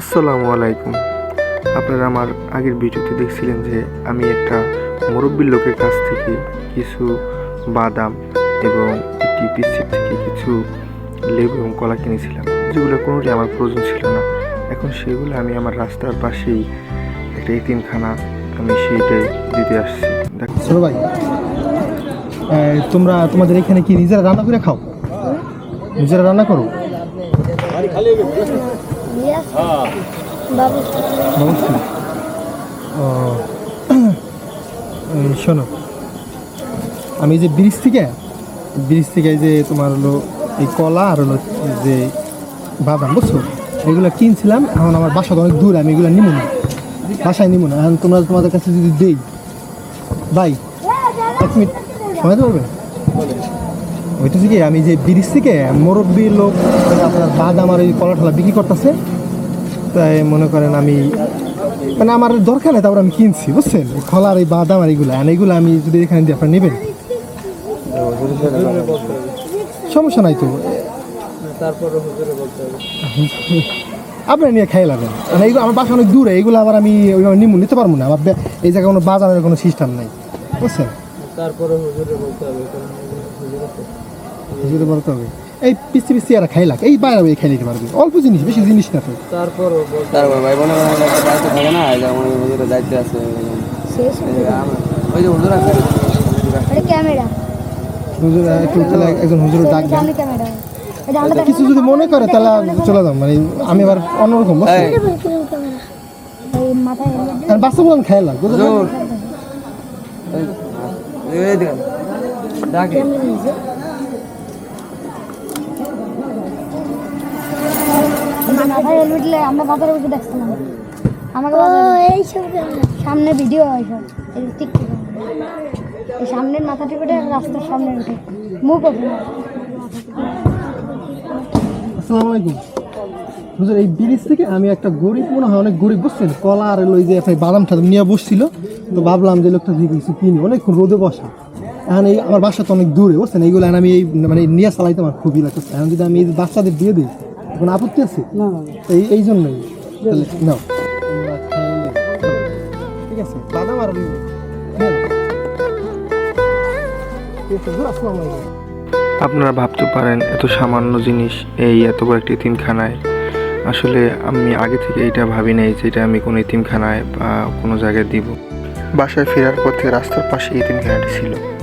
আসসালামু আলাইকুম। আপনারা আমার আগের ভিডিওতে দেখছিলেন যে আমি একটা মুরব্বী লোকের কাছ থেকে কিছু বাদাম এবং একটি বিস্কিট থেকে কিছু লেবু এবং কলা কিনেছিলাম। যেগুলো কোনোটি আমার প্রয়োজন ছিল না। এখন সেগুলো আমি আমার রাস্তার পাশেই একটা এতিমখানা আমি সেইটাই দিতে আসছি। দেখো। ভাই তোমরা তোমাদের এখানে কি নিজেরা রান্না করে খাও? নিজেরা রান্না করো? বাবু অবশ্যই ও। শোনো আমি যে ব্রিজ থেকে ব্রিজ থেকে যে তোমার হলো এই কলা আর হলো যে বাদাম বুঝছ? এগুলো কিনছিলাম এখন আমার বাসা তো অনেক দূর আমি এগুলো নিব না। বাসায় নিব না এখন তোমরা তোমাদের কাছে যদি দেই ভাই এক মিনিট সময় পারবে? ওইটাছে কি, আমি যে ব্রিজ থেকে মুরব্বী লোক আপনার বাদাম আর এই কলা টলা বিক্রি করতেছে, তাই মনে করেন আমি মানে আমার দরকার নেই, তারপর আমি কিনছি, বুঝছেন? এই খোলা আর এই বাদাম আর এইগুলো আর এইগুলো আমি যদি এখানে দিয়ে আপনারা নেবেন। সমস্যা নাই তো। আপনি নিয়ে খাই লাগবেন মানে এইগুলো আমার বাসা অনেক দূরে, এইগুলো আবার আমি ওইভাবে নিমু, নিতে পারব না। আমার এই জায়গায় কোনো বাজারের কোনো সিস্টেম নাই, বুঝছেন? তারপরে হুজুরে বলতে হবে হুজুরে বলতে হবে এই পিসি পিসি আর খাই লাগ এই বাইরে খাই নিতে পারবে অল্প জিনিস বেশি জিনিস না তো তারপরও বলতে তারপর ভাই বোনের একটা বাড়িতে থাকে না যেমন দায়িত্ব আছে ওই যে হুজুর আছে ক্যামেরা হুজুর একটু তাহলে একজন হুজুরের ডাক কিছু যদি মনে করে তাহলে চলে যাও মানে আমি আবার অন্যরকম বাচ্চা বলেন খাই লাগ ডাকে মাথায় হেলমেট লে আমরা বাজারে বসে দেখছিলাম। আমাকে বাজারে সামনে ভিডিও হয় সব টিকটক এই সামনের মাথা টিপে রাস্তার সামনে উঠে। মুখ ওঠে না আসসালামু আলাইকুম। হুজুর এই ব্রিজ থেকে আমি একটা গরিব মনে হয় অনেক গরিব বুঝছেন? কলা আর ওই যে আপনার বাদাম টাদাম নিয়ে বসছিল। তো ভাবলাম যে লোকটা থেকে কিছু কিনি। অনেকক্ষণ রোদে বসা। এখন এই আমার বাসা তো অনেক দূরে বুঝছেন? এইগুলো এখন আমি এই মানে নিয়ে চালাইতে আমার খুবই লাগতেছে এখন যদি আমি এই বাচ্চাদের দিয়ে দিই কোনো আপত্তি আছে? না। এই এই জন্যই। তাহলে নাও। তোমরা খাইলে। ঠিক আছে বাদাম আর। ঠিক আসসালামু আলাইকুম। আপনারা ভাবতে পারেন এত সামান্য জিনিস এই এত বড় একটি এতিমখানায় আসলে আমি আগে থেকে এটা ভাবি নাই যে এটা আমি কোনো ইতিমখানায় বা কোনো জায়গায় দিব। বাসায় ফেরার পথে রাস্তার পাশে ইতিমখানাটি ছিল।